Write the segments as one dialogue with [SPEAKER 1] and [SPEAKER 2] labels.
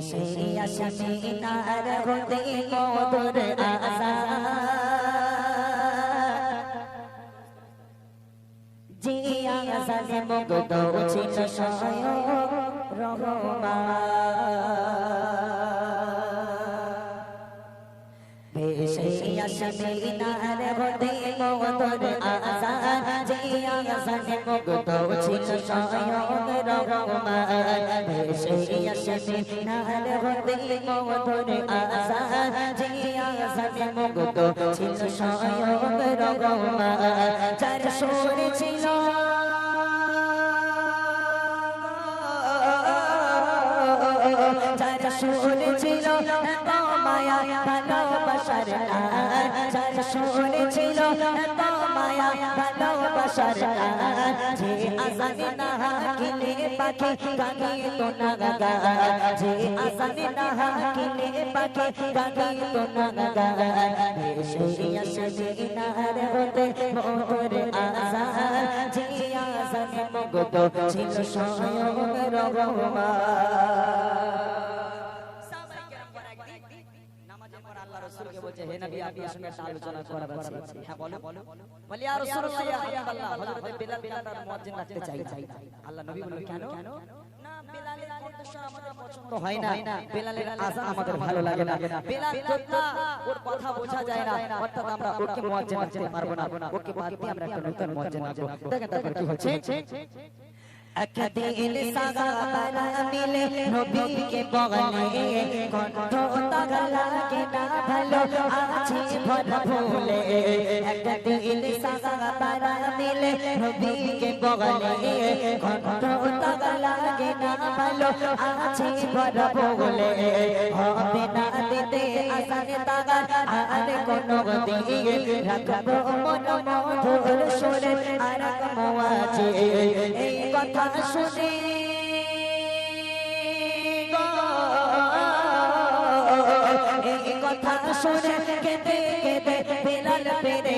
[SPEAKER 1] ভেসে আসে মিনার হতে মধুর আজান যে আজানে মুগ্ধ ছিল স্বয়ং রহমান ভেসে আসে মিনার হতে মধুর আজান যে মুগ্ধ ছিল স্বয়ং রহমান ভেসে আসে মিনার হতে মধুর আজান যে আজানে মুগ্ধ ছিল স্বয়ং রহমান যার সুর ছিল। যার সুর ছিল। মায়া, ভালোবাসার যার সুর ছিল। মায়া ভালোবাসার যে আজানে না হাকিলে পাখি গানি তো না গা যে আজানে না হাকিলে পাখি গানি তো না গা ভেসে আসে দিনার হতে মোর আজান যে আজানে মুগ্ধ ছিল স্বয়ং রহমান।
[SPEAKER 2] বলছে হে নবী আপনার সঙ্গে একটা আলোচনা করার আছে। হ্যাঁ বলো। বলি ইয়া রাসূলুল্লাহ ইয়া হাবিবাল্লাহ। হযরত বিলাল বিলাল তার মুয়াজ্জিন রাখতে চাই আল্লাহ নবী বলল কেন? না বিলালের কণ্ঠস্বর আমাদের পছন্দ হয় না। বিলালের আযান আমাদের ভালো লাগে না। বিলাল যোদ্ধা ওর কথা বোঝা যায় না। অর্থাৎ আমরা ওকে মুয়াজ্জিন রাখতে পারব না। ওকে বাদ দিয়ে আমরা একটা নতুন মুয়াজ্জিন রাখব। দেখেন তারপর কি হচ্ছে?
[SPEAKER 1] একদিন সাগাবারা মিলে নবীকে বগলে কণ্ঠ তাগলা কে না ভালো আছে ভরা ভুলে একদিন সাগাবারা মিলে নবীকে বগলে কণ্ঠ তাগলা না ভালো আছে ভরা ভুলে। হবে না দিতে আসানে তাগার আর কোনো দিয়ে রাখব মন মধুর সুরে, আর কথা শুনে। কথা শুনে বিলাল পেরে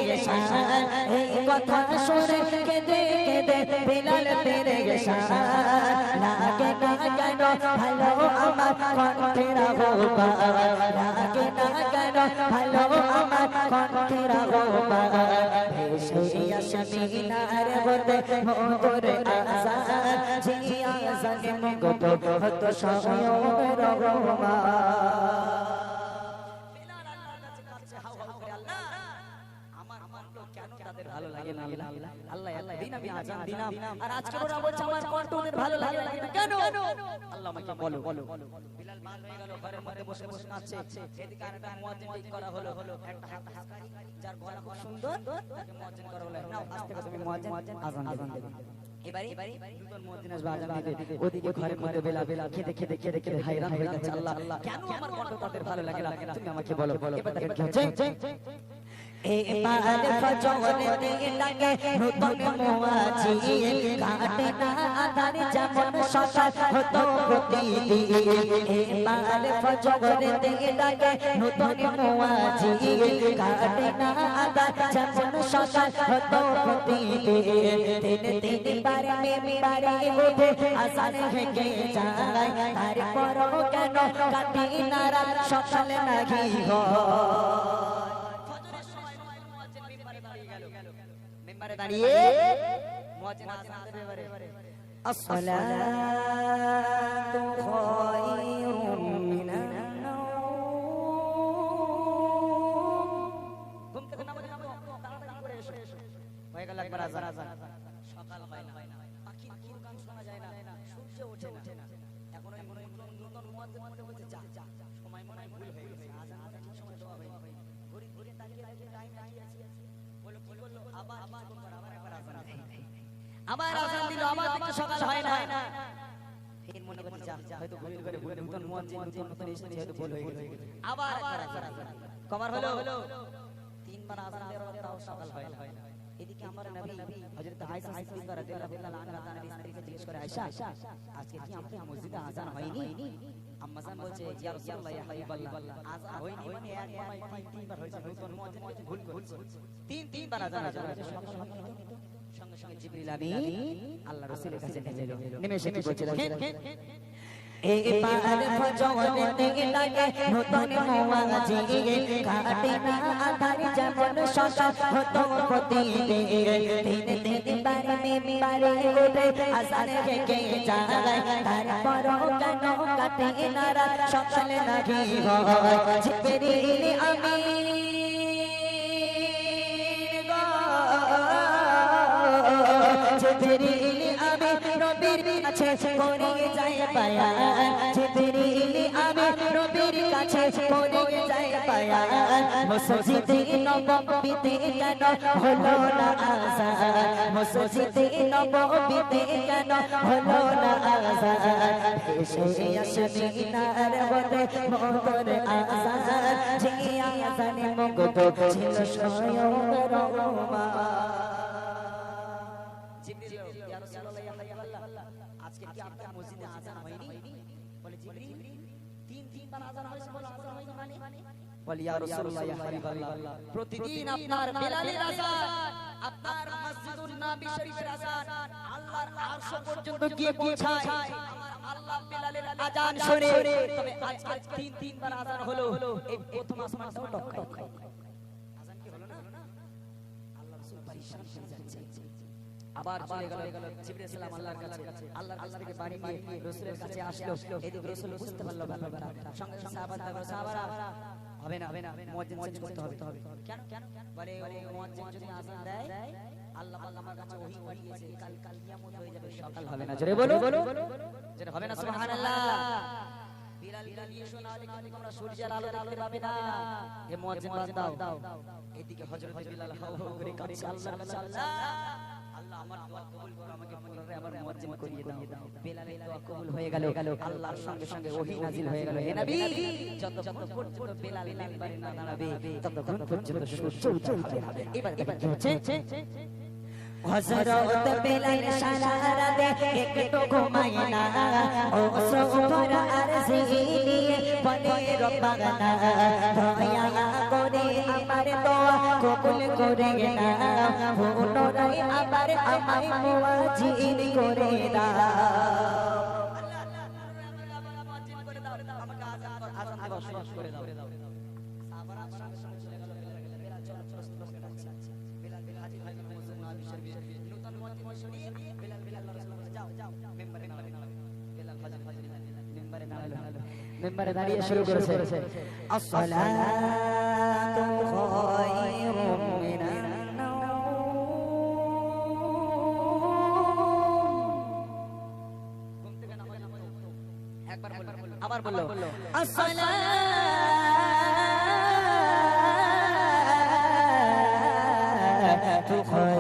[SPEAKER 1] এই কথা শুনে বিলাল পেরে লাগে না কেন ভালো আমার কণ্ঠেরা গোপা লাগে না কেন ভালো আমার কণ্ঠেরা গোপা ভেসে আসে বদে মোর আজান জি আজানে মুগ্ধ হত স্বয়ং রহমান
[SPEAKER 2] লাগে না আল্লাহ আল্লাহ আল্লাহ আমি আজান দিলাম। আর আজকে ওরা বলছে আমার কণ্ঠ ভালো লাগে না। কেন? আল্লাহ আমাকে বলো বলো। বিলাল বার হয়ে গেল ঘরের মধ্যে বসে বসে কাঁদছে এদিকে আরেকটা মুয়াজ্জিন ঠিক করা হলো একটা হাফেজ যার গলা খুব সুন্দর। তাকে মুয়াজ্জিন করা হলো। নাও আজ থেকে তুমি মুয়াজ্জিন আজান আজান দেবে। এবারে দুজন মুয়াজ্জিন আসবে আজান দিতে। ওদিকে ঘরের মধ্যে বেলা বেলা খেতে খেতে খেতে খেতে হায়রান হয়ে যাচ্ছে আল্লাহ। কেন আমার তাদের ভালো লাগে না? তুমি আমাকে বলো বলো। এবার দেখেন কি হচ্ছে।
[SPEAKER 1] এবার ফজরে লাগে নতুন মোয়াজি কাটে না আধার যেমন সকাল হতো প্রতিদিন। এবার ফজরে লাগে নতুন মোয়াজি কাটে না আধার যেমন সকাল হতো প্রতিদিন। তিন তিনবার মেম্বারে উঠে আসান থেকে যায়। তারপরও কেন কাটি না সকালে নাকি হয়
[SPEAKER 2] মিম্বারে দাঁড়িয়ে মুয়াজ্জিন আজান দেবে এবারে
[SPEAKER 1] الصلاة خير من النوم
[SPEAKER 2] ঘুম থেকে নামাজ নামো তাড়াতাড়ি করে এসো হয়ে গেল একবার আজান সকাল হয় না পাখি পাখির গান শোনা যায় না সূর্য ওঠে না এখন ওই মনে নতুন মুয়াজ্জিন মনে বলছে যা যা সময় মনে হয় ভুল হয়ে গেছে আজান আমাদের ঠিক সময় দেওয়া হয়নি ঘড়ি ঘড়ি তাকিয়ে তাকিয়ে টাইম তাকিয়ে আছে বলো কি বললো আবার আজান দিল আবার দেখি সকাল হয় না। ফের মনে করছে যা। হয়তো ভুল করে ভুল নতুন মুয়াজ্জিন নতুন নতুন এসেছে হয়তো ভুল হয়ে গেছে। আবার কবার হলো। তিনবার আজান দেওয়ার তাও সকাল হয় না। এদিকে আমার নবী হযরত আয়েশা সিদ্দিকা রাদিয়াল্লাহু আনহা তার স্ত্রীকে জিজ্ঞেস করে আয়েশা আজকে কি আমাদের মসজিদে আজান হয়নি আম্মাজান বলছে ইয়া রাসূলুল্লাহ ইয়া হাবিবাল্লাহ আজান হয়নি মানে এক নয় তিন তিনবার হয়েছে নতুন মুয়াজ্জিন কিছু ভুল করছে তিন তিনবার আজান হয়েছে সঙ্গে সঙ্গে জিবরিল আমিন আল্লাহ রাসূলের কাছে নেমে এলো নেমে এসে বলছে দেখেন
[SPEAKER 1] এবার ভজনে লাগে নতুন মোয়াজি কাটে না আধার যেমন সকাল হতো প্রতিদিন তিন তিন বার মেম্বারে উঠে আসান থেকে যায় তারপর কেন কাটে না রাত সকালে নাকি হয় জিবরিল আমিন জিবরিল আমিন নবীর কাছে পড়ে যায় পায়া। জিবরিল আমিন নবীর কাছে পড়ে যায় পায়া। মসজিদে নববীতে কেন হলো না আজান মসজিদে নববীতে কেন হলো না আজান এসে আসে মিনার বলে মোর আজান যে আজানে মুগ্ধ ছিল স্বয়ং রহমান।
[SPEAKER 2] প্রতিদিন আপনার বিলালের আযান আপনার মসজিদুন নবী শরীফের আযান আল্লাহর আরশ পর্যন্ত গিয়ে পৌঁছায়। আল্লাহ বিলালের আযান শুনে তবে আজকে তিন তিনবার আযান হলো এই প্রথম আসমানটাও টপকায় আযান কি হলো না? আল্লাহ রাসূল পরিশান হয়ে যাচ্ছে। আবার চলে গেল জিবরিল সালাম আল্লাহর কাছে। আল্লাহর কাছ। থেকে বাড়ি নিয়ে রাসূলের কাছে আসলো। এদিকে রাসূল বুঝতে পারল ব্যাপারটা। সঙ্গে সঙ্গে সাহাবারা সাহাবারা হবে না মুয়াজ্জিন চেঞ্জ করতে হবে। কেন কেন বলে মুয়াজ্জিন যদি আযান দেয় আল্লাহ পাক আমার কাছে ওহী পাঠিয়েছে কাল কাল কিয়ামত হয়ে যাবে সকাল হবে না। জোরে বলো। যেটা হবে না সুবহানাল্লাহ। বিলাল বিলাল এসো হলে কিন্তু তোমরা সূর্যের আলো দেখতে পাবে না। হে মুয়াজ্জিন বাদ দাও। এদিকে হযরত বিলাল হাও হাও করে কাঁদছে আল্লাহর কাছে আল্লাহ। আল্লাহ আমার দোয়া কবুল করো আমাকে পুনরায় আবার মুয়াজ্জিন করিয়ে দাও। বেলালের দোয়া কবুল হয়ে গেল। আল্লাহর সঙ্গে সঙ্গে ওহী নাজিল হয়ে গেল। হে নবী! যতক্ষণ পর্যন্ত বেলাল মিম্বারে না দাঁড়াবে ততক্ষণ পর্যন্ত সূর্য উঠে হবে এবার এবার কি হচ্ছে
[SPEAKER 1] হযরত বেলাল সারা রাত একটু ঘুমায় না। ও সোফর আরজি নিয়ে বলে, রব্বানা, দয়া করে আমার দোয়া কবুল করে না পুনরায় আবার আমায় মুয়াজিন করে দাও
[SPEAKER 2] মেম্বারে দাঁড়িয়ে শুরু করেছে
[SPEAKER 1] আসসালাতু খায়রুম মিনান
[SPEAKER 2] আবার বলল
[SPEAKER 1] আসসালাতু খায়রুম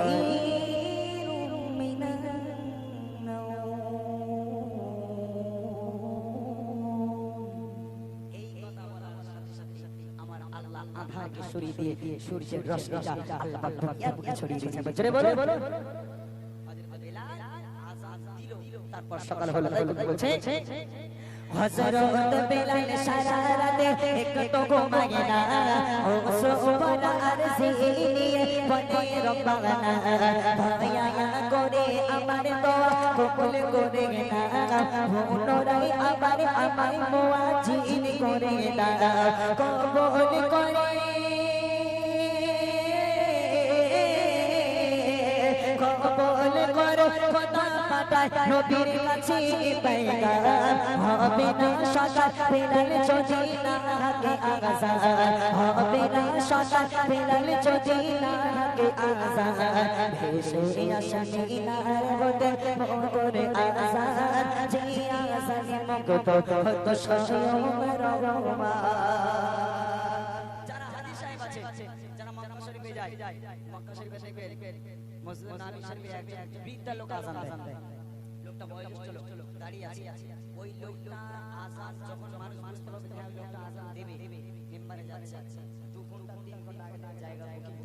[SPEAKER 2] সরিয়ে দিয়ে সূর্যের রশ্মিটা আল্লাহ পাক দুনিয়ার বুকে ছড়িয়ে দিয়েছে জোরে বলো তারপর সকাল হলো তাই বলছে
[SPEAKER 1] হযরত বেলাল সারা রাতে একটু ঘুমায় না ও সুবহান আরজি নিয়ে রব্বানা দয়া করে আমার দোয়া কবুল করে না আবার আমায় মুয়াজিন করে কবুল করে খোদা পাঠায় নবীর কাছে পেগাম হবে না সকাল বেলাল যদি না হাকে আগাজা হবে না সকাল বেলাল যদি না হাকে আগাজা ভেসে আসে মিনার হতে মোরে আজান যে আজানে মুগ্ধ হতো স্বয়ং রহমান
[SPEAKER 2] যারা হাজি সাহেব আছে যারা মক্কা শরীফে যায় মক্কা শরীফে থেকে মসজিদ নবী শরীফে এক বৃদ্ধা লোক আযান দেয়। লোকটা বয়োজ্যেষ্ঠ লোক দাঁড়িয়ে আছে। ওই লোকটা আযান যখন মানুষ বুঝতে পারবে যে হ্যাঁ, লোকটা আযান দেবে মেম্বারে যাচ্ছে। দু ঘণ্টা তিন ঘণ্টা আগে জায়গা বুকিং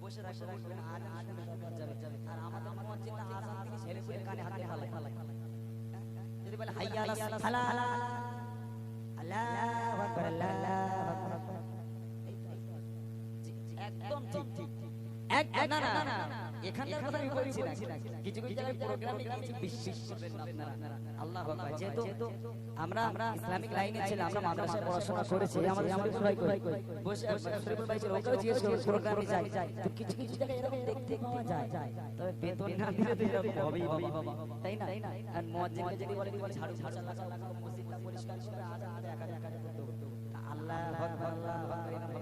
[SPEAKER 2] বসে থাকবে, আজান শুনে তারপর যাবে আর আমাদের মুয়াজ্জিনটা আযান তিনি ছেলে ছেলে কানে হাতে হালায়। যদি বলে হাইয়া আলাস সালাহ আল্লাহু এক না না এখানকার কথা আমি বলছি না। কিছু কিছু জায়গায় প্রোগ্রামে কিছু বিশ্বাস করবেন আপনারা। আল্লাহ আকবার। যেহেতু আমরা আমরা ইসলামিক লাইনে ছিলাম আমরা মাদ্রাসায় পড়াশোনা করেছি আমাদের শরীফুল ভাই কই বসে শরীফুল ভাই ছিল ওকেও জিজ্ঞেস করব প্রোগ্রামে যাই তো কিছু কিছু জায়গায় এরকম দেখতে পাওয়া যায়। তবে বেতন না দিলে তো এরকম হবেই বাবা তাই না? আর মুয়াজ্জিনকে যদি বলে কি ঝাড়ু ঝাড়ু লাগা লাগা মসজিদটা পরিষ্কার করে আজ আজ একা একা করতে আল্লাহ আকবার আল্লাহ আকবার।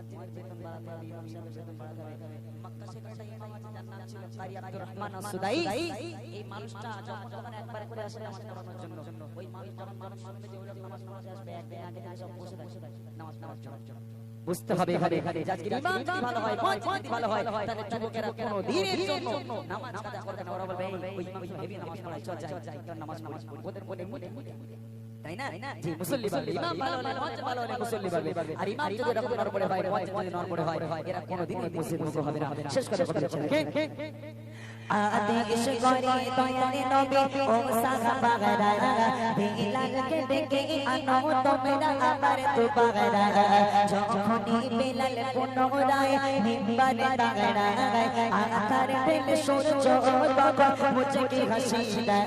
[SPEAKER 2] মুয়াজ্জিনের বেতন বাড়াতে হবে ইমাম সাহেবের বেতন বাড়াতে হবে মক্কা একটা ইমাম আছে যার নাম ছিল কারি আব্দুর রহমান আস-সুদাই এই মানুষটা যখন যখন একবার করে আসে নামাজ পড়ানোর জন্য ওই মানুষ যখন মানুষ শুনবে যে ওই লোক নামাজ পড়াতে আসবে একদিন আগে থেকে সব বসে থাকে নামাজ নামাজ পড়ার জন্য বুঝতে হবে এখানে এখানে ইমাম যদি ভালো হয় মসজিদ যদি ভালো হয় তাহলে যুবকেরা কোনো দিনের জন্য নামাজ কাজা করবে না ওরা বলবে ওই ইমাম হেভি নামাজ পড়ায় চল যাই নামাজ নামাজ পড়ি ওদের মনে মনে মনে তাই না? জি মুসল্লি বাড়বে ইমাম ভালো হলে মসজিদ ভালো হলে মুসল্লি বাড়বে আর ইমাম যদি এরকম নড়বড়ে হয় মসজিদ যদি নড়বড়ে হয় এরা কোনোদিনই মসজিদ মুখ হবে না। শেষ করে কথা হচ্ছে
[SPEAKER 1] আদেশ করে। দয়ালে নবী ও সাহাবাগরা বিলালকে ডেকে আনো তোমরা আমার তো যখনই বেলাল পুনরায় নিম্বারে তাগরা আকার দিল সূর্য তখন মুঝকে হাসি দেয়।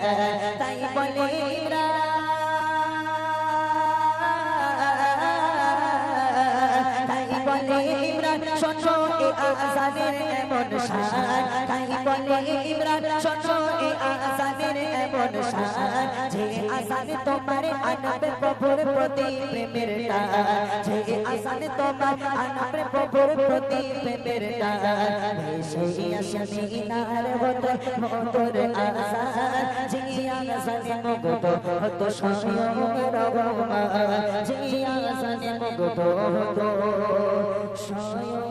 [SPEAKER 1] তাই বলে তাই আজানের এমন শান তাই বলে ইমরান, শোনো এ আজানের এমন শান যে আজান তোমার আনবে প্রভুর প্রতি প্রেমের টান যে আজান তোমার আনবে প্রভুর প্রতি প্রেমের টান সেই আসে মিনার হতো মোটর আজান। যে আজানে মগত হতো স্বয়ং রহমান। যে আজানে মগত হতো স্বয়ং